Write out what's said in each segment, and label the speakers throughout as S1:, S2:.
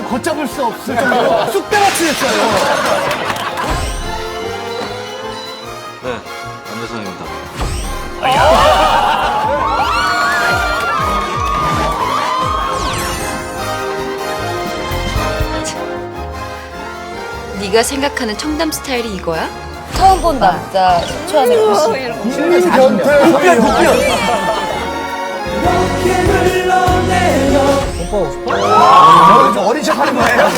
S1: 지금 걷잡을 수 없을 정도로 쑥대같이 됐어요.
S2: 네, 남대성입니다.
S3: 네가 생각하는 청담 스타일이 이거야?
S4: 처음 본 남자 수초하는 모습.
S1: 변태 소리 뽀뽀하고 싶어? 척 하는 거예요?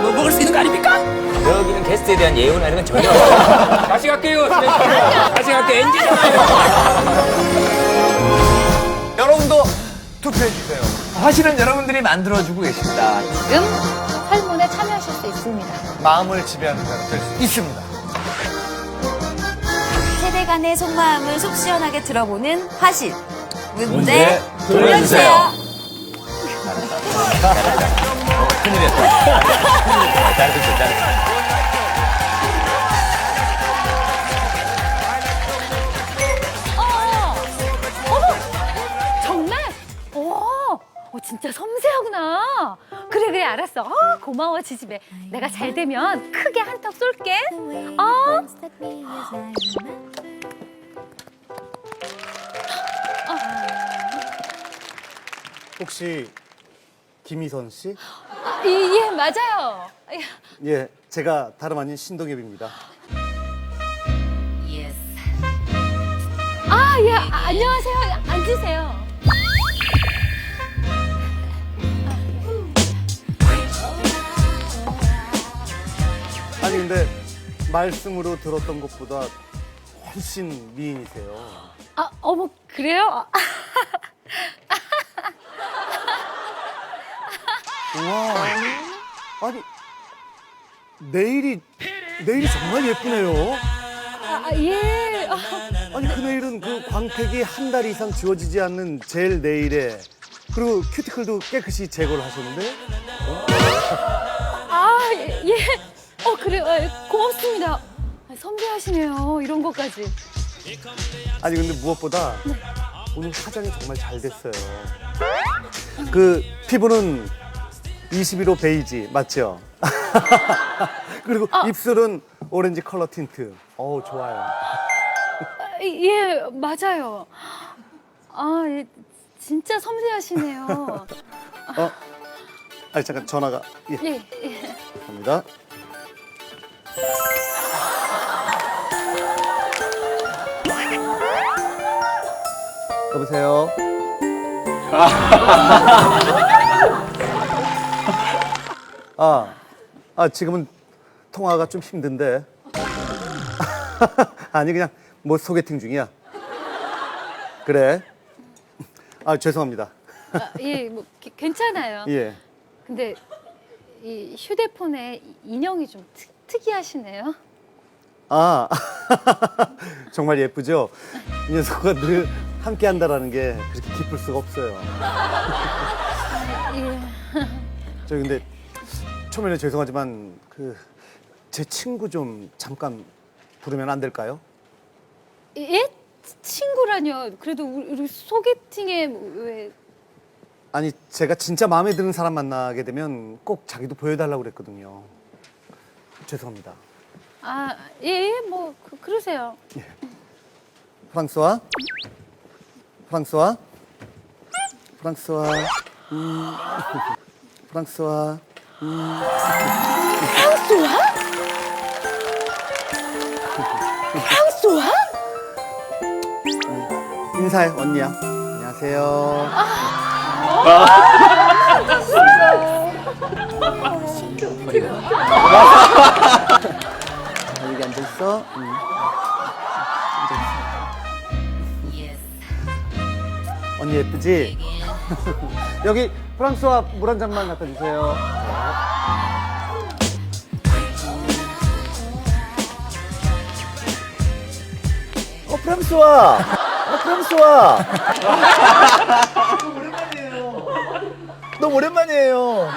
S5: 뭐 먹을 수 있는 거 아닙니까? 여기는 게스트에 대한 예우나 이런 건 전혀 다시 갈게요 다시 갈게요 엔진이잖아요
S1: 여러분도 투표해주세요. 사실은 여러분들이 만들어주고 계십니다.
S4: 지금 설문에 참여하실 수 있습니다.
S1: 마음을 지배하는 자가 될 수 있습니다.
S6: 세대 간의 속마음을 속 시원하게 들어보는 화실. 문제,
S1: 문제
S6: 돌려주세요.
S5: 잘했어 잘했어
S4: 정말? 오, 어, 진짜 섬세하구나. 그래, 그래, 알았어. 어, 고마워, 지지배. 내가 잘 되면 크게 한턱 쏠게. 어?
S7: 혹시 김희선 씨?
S4: 아, 예, 예, 맞아요. 예.
S7: 예, 제가 다름 아닌 신동엽입니다.
S4: 아, 예, 아, 안녕하세요. 앉으세요.
S7: 아니 근데 말씀으로 들었던 것보다 훨씬 미인이세요.
S4: 아, 어머, 그래요? 아,
S7: 와, 아니 내일이 내일이 정말 예쁘네요.
S4: 아, 예. 아,
S7: 아니 그 내일은 그 광택이 한 달 이상 지워지지 않는 젤 네일에 그리고 큐티클도 깨끗이 제거를 하셨는데
S4: 아, 예. 예. 어, 그래요. 아, 고맙습니다. 아, 선배하시네요. 이런 것까지.
S7: 아니 근데 무엇보다 오늘 화장이 정말 잘 됐어요. 그 피부는 21호 베이지 맞죠? 그리고 입술은 오렌지 컬러 틴트. 어우 좋아요.
S4: 아, 예, 맞아요. 아, 예, 진짜 섬세하시네요.
S7: 어? 아니 잠깐 전화가 예
S4: 예, 예.
S7: 갑니다. 여보세요. 아, 아 지금은 통화가 좀 힘든데. 아니 그냥 뭐 소개팅 중이야. 그래. 아 죄송합니다.
S4: 아, 예, 뭐 기- 괜찮아요.
S7: 예.
S4: 근데 이 휴대폰에 인형이 좀 특, 특이하시네요.
S7: 아 정말 예쁘죠? 이 녀석과 늘 함께 한다라는 게 그렇게 기쁠 수가 없어요.
S4: 예.
S7: 저 근데 초면에 죄송하지만 그 제 친구 좀 잠깐 부르면 안 될까요?
S4: 예? 친구라뇨. 그래도 우리, 우리 소개팅에 뭐왜
S7: 아니 제가 진짜 마음에 드는 사람 만나게 되면 꼭 자기도 보여달라고 그랬거든요. 죄송합니다.
S4: 아, 예, 예, 뭐 그, 그러세요.
S7: 프랑스와 프랑스와 프랑스와 음, 프랑스와
S4: 향수와? 향수와?
S7: 인사해 언니야. 안녕하세요. 자, 여기 앉아 있어. 응. 앉아 있어. 언니 예쁘지? 여기 프랑스와 물 한 잔만 갖다 주세요. 프랑스와. 어 프랑스와. 너무 오랜만이에요. 너무 오랜만이에요.